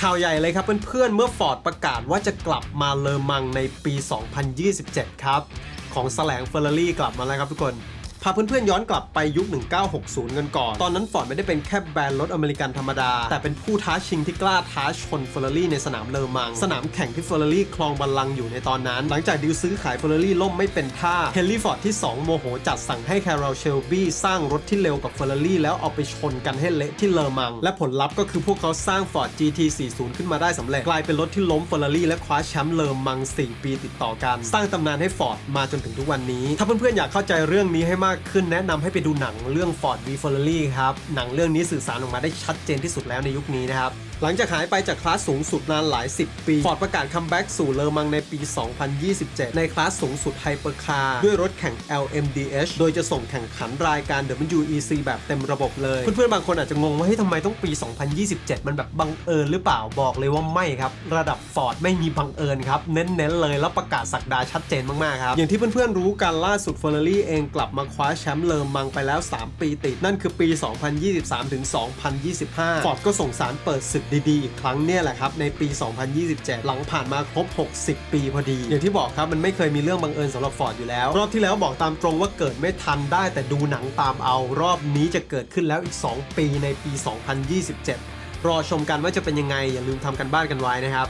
ข่าวใหญ่เลยครับเพื่อนๆ เมื่อฟอร์ดประกาศว่าจะกลับมาเลอมังในปี 2027 ครับ ของแสลงเฟอร์รารี่กลับมาแล้วครับทุกคน พาเพื่อนๆย้อนกลับไปยุค 1960 กันก่อน ตอนนั้นฟอร์ดไม่ได้เป็นแค่แบรนด์รถอเมริกันธรรมดา แต่เป็นผู้ท้าชิงที่กล้าท้าชนเฟอร์รารี่ในสนามเลอมัง สนามแข่งที่เฟอร์รารี่คลองบัลลังก์อยู่ในตอนนั้น หลังจากดีลซื้อขายเฟอร์รารี่ล่มไม่เป็นท่าเฮนรี่ฟอร์ดที่ 2 โมโหจัดสั่งให้แคโรลเชลบี้สร้างรถที่เร็วกับเฟอร์รารี่แล้วเอาไปชนกันให้เละที่เลอมัง และผลลัพธ์ก็คือพวกเขาสร้าง Ford GT40 ขึ้นมาได้สำเร็จกลายเป็นรถที่ล้มเฟอร์รารี่และคว้าแชมป์เลอมัง 4 ปีติดต่อกัน สร้างตำนานให้ฟอร์ดมาจนถึงทุกวันนี้ ถ้าเพื่อนๆอยากเข้าใจเรื่องนี้ให้มากขึ้นแนะนำให้ไปดูหนังเรื่อง Ford v Ferrari ครับ หนังเรื่องนี้สื่อสารออกมาได้ชัดเจนที่สุดแล้วในยุคนี้นะครับ หลังจากหายไปจากคลาสสูงสุดนานหลาย 10 ปีฟอร์ดประกาศคัมแบ็กสู่เลอมังในปี 2027 ในคลาสสูงสุดไฮเปอร์คาร์ด้วยรถแข่ง LMDH โดยจะส่งแข่งขันรายการ WEC แบบเต็มระบบเลย เพื่อนๆ บางคนอาจจะงงว่าเฮ้ยทำไมต้องปี 2027 มันแบบบังเอิญหรือเปล่าบอกเลยว่าไม่ครับ ระดับฟอร์ดไม่มีบังเอิญครับเน้นๆเลยแล้วประกาศสักดาชัดเจนมากๆครับอย่างที่เพื่อนๆรู้กันล่าสุดเฟอร์รารี่เองกลับมาคว้าแชมป์เลอมังไปแล้ว 3 ปีติด นั่นคือปี 2023 ถึง 2025 ฟอร์ดก็ส่งสารเปิดศึกดีๆ อีกครั้งเนี่ยแหละครับ ในปี 2027 หลังผ่านมาครบ 60 ปีพอดี อย่างที่บอกครับ มันไม่เคยมีเรื่องบังเอิญสำหรับฟอร์ดอยู่แล้ว รอบที่แล้วบอกตามตรงว่าเกิดไม่ทันได้แต่ดูหนังตามเอา รอบนี้จะเกิดขึ้นแล้วอีก 2 ปีในปี 2027 รอชมกันว่าจะเป็นยังไงอย่าลืมทำกันบ้านกันไว้นะครับ